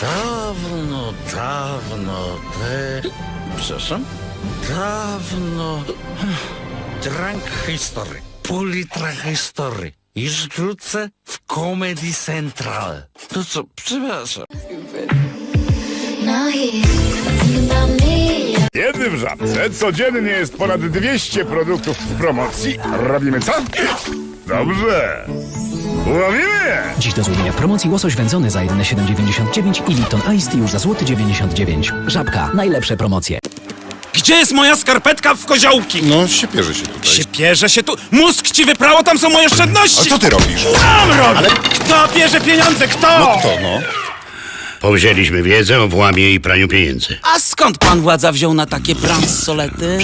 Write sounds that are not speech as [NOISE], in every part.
Dawno, dawno te... Przepraszam? Dawno... Drunk history. Pół litra history. I rzucę w Comedy Central. To co, przepraszam. Me. Kiedy w Żabce codziennie jest ponad 200 produktów w promocji, robimy co? Dobrze. Łowimy je! Dziś do złudzenia w promocji łosoś wędzony za jedyne 7,99 i Lipton Ice Tea już za złoty 99. Żabka, najlepsze promocje. Gdzie jest moja skarpetka w koziołki? No, siepierzy się tutaj. Się pierze się tu. Mózg ci wyprało, tam są moje A oszczędności. co ty robisz? Tam robię. Ale kto bierze pieniądze? Kto? To no. Powzięliśmy wiedzę o włamie i praniu pieniędzy. A skąd pan władza wziął na takie bransolety?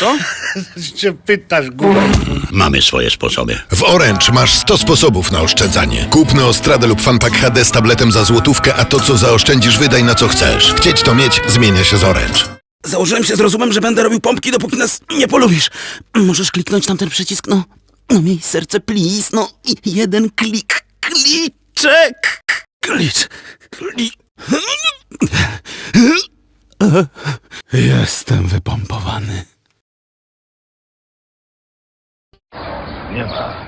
Co? [LAUGHS] Cię pytasz, głupie. Mamy swoje sposoby. W Orange masz 100 sposobów na oszczędzanie. Kup Neostradę lub Funpack HD z tabletem za złotówkę, a to co zaoszczędzisz wydaj na co chcesz. Chcieć to mieć, zmienia się z Orange. Założyłem się z rozumem, że będę robił pompki, dopóki nas nie polubisz. Możesz kliknąć tam ten przycisk, no. No miej serce, please, no. I jeden klik. Kliczek. Klicz. Kli... Jestem wypompowany. Nie ma.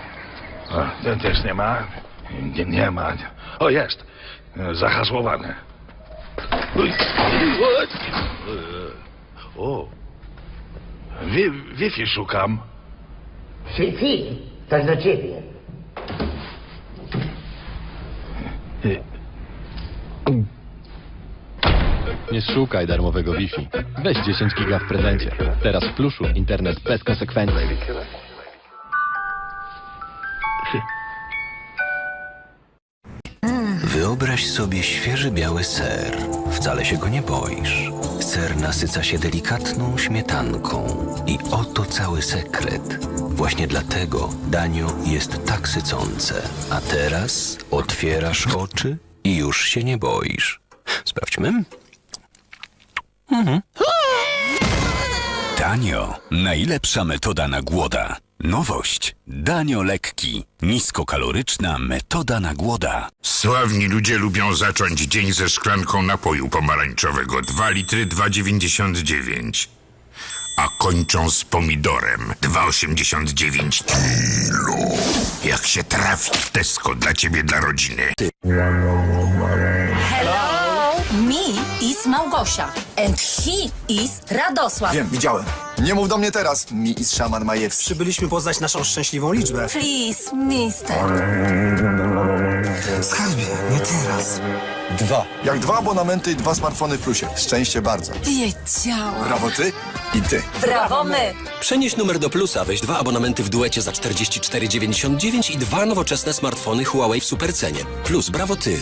O, ten też nie ma. Nie, nie ma. O, jest. Zahasłowane. O. Wi, Wi-Fi szukam. Fifi, to do ciebie. Nie szukaj darmowego Wi-Fi. Weź 10 giga w prezencie. Teraz w pluszu internet bez konsekwencji. Wyobraź sobie świeży biały ser. Wcale się go nie boisz. Ser nasyca się delikatną śmietanką. I oto cały sekret. Właśnie dlatego danio jest tak sycące. A teraz otwierasz oczy i już się nie boisz. Sprawdźmy. Danio. Najlepsza metoda na głoda. Nowość. Danio lekki. Niskokaloryczna metoda na głoda. Sławni ludzie lubią zacząć dzień ze szklanką napoju pomarańczowego 2 litry 2,99. A kończą z pomidorem 2,89 kilo. Jak się trafi w Tesco dla ciebie, dla rodziny. Me is Małgosia. And he is Radosław. Wiem, widziałem. Nie mów do mnie teraz. Mi i szaman Majewski. Przybyliśmy poznać naszą szczęśliwą liczbę. Please, mister. Skarbie, nie teraz. Dwa. Jak dwa abonamenty i dwa smartfony w plusie. Szczęście bardzo. Wiedziałam. Brawo ty i ty. Brawo my. Przenieś numer do plusa, weź dwa abonamenty w duecie za 44,99 i dwa nowoczesne smartfony Huawei w supercenie. Plus, brawo ty.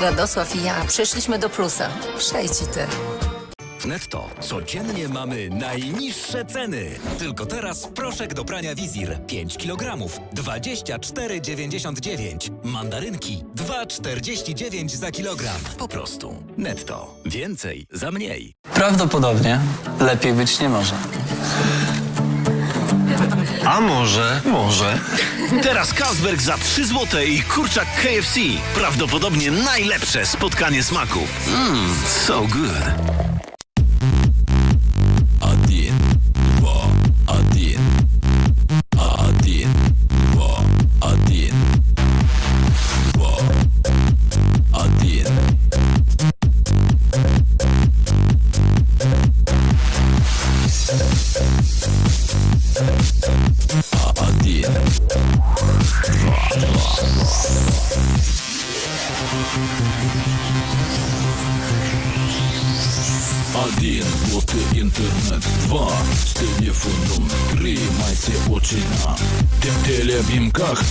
Radosław i ja przyszliśmy do plusa. Przejdź i ty. W netto codziennie mamy najniższe ceny. Tylko teraz proszek do prania Wizir 5 kg 24,99. Mandarynki 2,49 za kilogram. Po prostu netto. Więcej za mniej. Prawdopodobnie lepiej być nie może. A może, może. Teraz Carlsberg za 3 zł i kurczak KFC. Prawdopodobnie najlepsze spotkanie smaków. Mmm, so good. Один, złoty internet Dwa, z telefonem Trzymajcie oczy na te telebimkach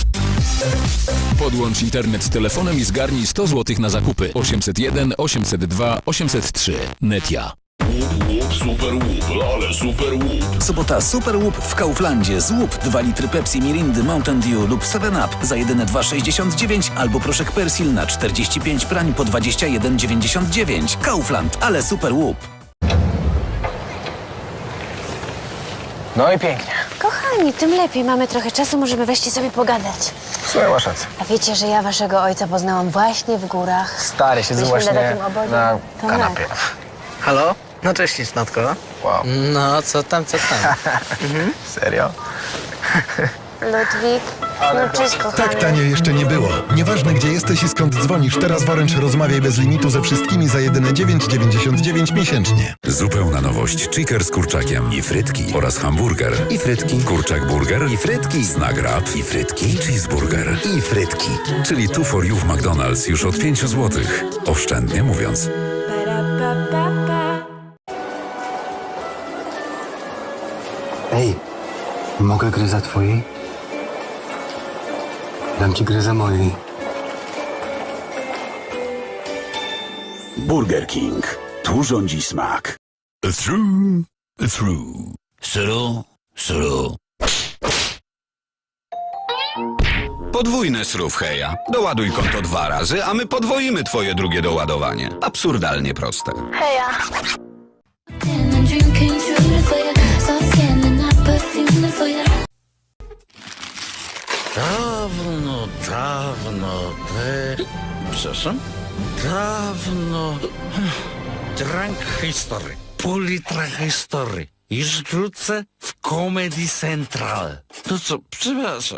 Podłącz internet z telefonem i zgarnij 100 zł na zakupy. 801 802 803. Netia. Super łup, ale super łup. Sobota Super Łup w Kauflandzie. Złup 2 litry Pepsi, Mirindy, Mountain Dew lub 7up za jedyne 2,69 albo proszek Persil na 45 prań po 21,99. Kaufland, ale Super Łup. No i pięknie. Kochani, tym lepiej. Mamy trochę czasu, możemy wreszcie sobie pogadać. Słuchaj, masz rację. A wiecie, że ja waszego ojca poznałam właśnie w górach? Stary, siedzę Byliśmy na właśnie takim obozie. na To kanapie. Halo? No cześć, Licznotko. Wow. No, co tam, co tam? [LAUGHS] Serio? Ludwik, no cześć kochany. Tak tanio jeszcze nie było. Nieważne gdzie jesteś i skąd dzwonisz, teraz w Orange rozmawiaj bez limitu ze wszystkimi za jedyne 9,99 miesięcznie. Zupełna nowość. Chicker z kurczakiem i frytki oraz hamburger i frytki, kurczak burger i frytki, snack wrap i frytki, cheeseburger i frytki. Czyli two for you w McDonald's już od 5 zł. Oszczędnie mówiąc. Ej, mogę gry za twojej? Dam ci gry za mojej. Burger King. Tu rządzi smak. Through, through. Sru, sru. Podwójne srów heja. Doładuj konto dwa razy, a my podwoimy twoje drugie doładowanie. Absurdalnie proste. Heja. Dawno, te... Przepraszam? Dawno... Drunk history. Pół litra history. I rzucę w Comedy Central. To co, przepraszam.